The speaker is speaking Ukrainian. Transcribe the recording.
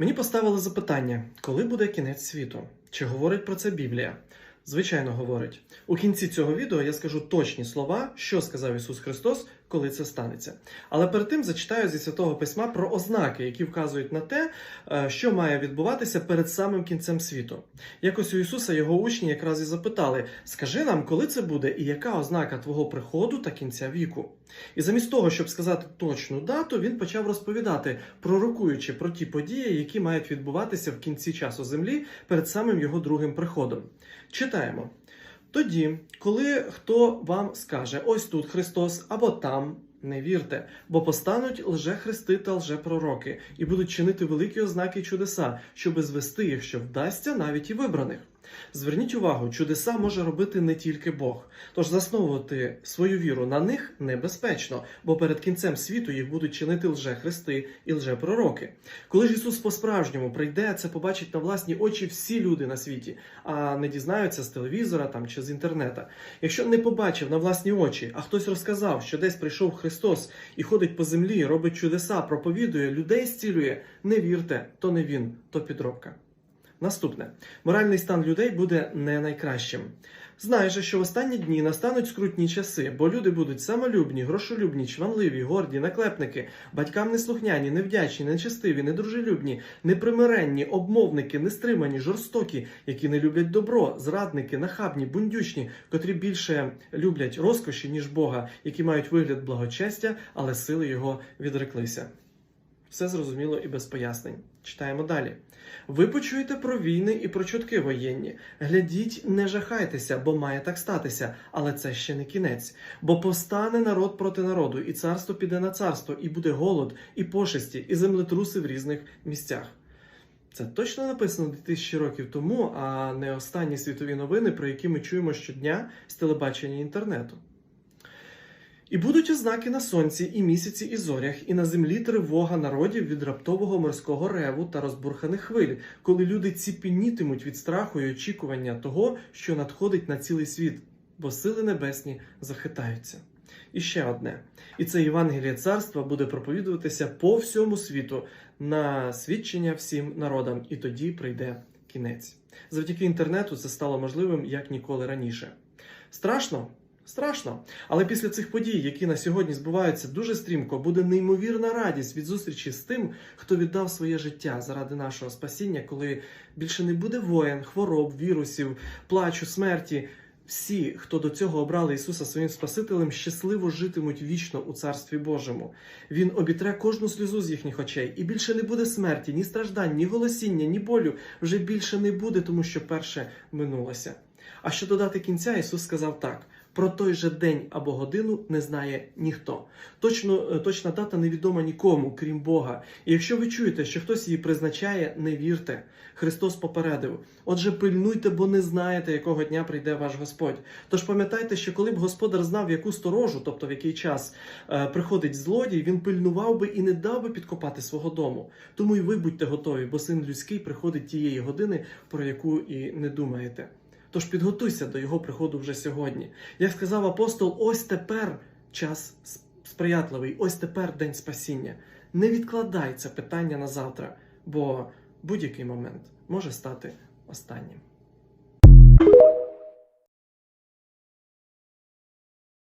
Мені поставили запитання, коли буде кінець світу? Чи говорить про це Біблія? Звичайно, говорить. У кінці цього відео я скажу точні слова, що сказав Ісус Христос, коли це станеться. Але перед тим зачитаю зі святого письма про ознаки, які вказують на те, е, що має відбуватися перед самим кінцем світу. Якось у Ісуса його учні якраз і запитали: Скажи нам, коли це буде, і яка ознака твого приходу та кінця віку? І замість того, щоб сказати точну дату, він почав розповідати, пророкуючи про ті події, які мають відбуватися в кінці часу землі перед самим його другим приходом. Читаємо. Тоді, коли хто вам скаже, ось тут Христос або там, не вірте, бо постануть лжехристи та лжепророки, і будуть чинити великі ознаки чудеса, щоби звести їх, що вдасться навіть і вибраних. Зверніть увагу, чудеса може робити не тільки Бог. Тож засновувати свою віру на них небезпечно, бо перед кінцем світу їх будуть чинити лжехристи і лжепророки. Коли ж Ісус по-справжньому прийде, це побачить на власні очі всі люди на світі, а не дізнаються з телевізора там чи з інтернета. Якщо не побачив на власні очі, а хтось розказав, що десь прийшов Христос і ходить по землі, робить чудеса, проповідує, людей зцілює, не вірте, то не він, то підробка. Наступне моральний стан людей буде не найкращим. Знай що в останні дні настануть скрутні часи, бо люди будуть самолюбні, грошолюбні, чванливі, горді, наклепники, батькам неслухняні, невдячні, нечестиві, недружелюбні, непримиренні, обмовники, нестримані, жорстокі, які не люблять добро, зрадники, нахабні, бундючні, котрі більше люблять розкоші, ніж Бога, які мають вигляд благочестя, але сили його відреклися. Все зрозуміло і без пояснень. Читаємо далі. Ви почуєте про війни і про чутки воєнні. Глядіть, не жахайтеся, бо має так статися, але це ще не кінець. Бо повстане народ проти народу, і царство піде на царство, і буде голод, і пошесті, і землетруси в різних місцях. Це точно написано 2000 років тому, а не останні світові новини, про які ми чуємо щодня з телебачення інтернету. І будуть ознаки на сонці, і місяці, і зорях, і на землі тривога народів від раптового морського реву та розбурханих хвиль, коли люди ціпенітимуть від страху і очікування того, що надходить на цілий світ, бо сили небесні захитаються. І ще одне: і це Євангеліє царства буде проповідуватися по всьому світу на свідчення всім народам, і тоді прийде кінець. Завдяки інтернету це стало можливим як ніколи раніше. Страшно? Страшно, але після цих подій, які на сьогодні збуваються дуже стрімко, буде неймовірна радість від зустрічі з тим, хто віддав своє життя заради нашого спасіння, коли більше не буде воєн, хвороб, вірусів, плачу, смерті. Всі, хто до цього обрали Ісуса своїм Спасителем, щасливо житимуть вічно у Царстві Божому. Він обітре кожну сльозу з їхніх очей, і більше не буде смерті, ні страждань, ні голосіння, ні болю. Вже більше не буде, тому що перше минулося. А що додати кінця, Ісус сказав так: про той же день або годину не знає ніхто. Точно, е, точна дата невідома нікому, крім Бога. І якщо ви чуєте, що хтось її призначає, не вірте. Христос попередив. Отже, пильнуйте, бо не знаєте, якого дня прийде ваш Господь. Тож пам'ятайте, що коли б господар знав, яку сторожу, тобто в який час е, приходить злодій, він пильнував би і не дав би підкопати свого дому. Тому і ви будьте готові, бо син людський приходить тієї години, про яку і не думаєте. Тож підготуйся до його приходу вже сьогодні. Як сказав апостол, ось тепер час сприятливий, ось тепер день спасіння. Не відкладай це питання на завтра, бо будь-який момент може стати останнім.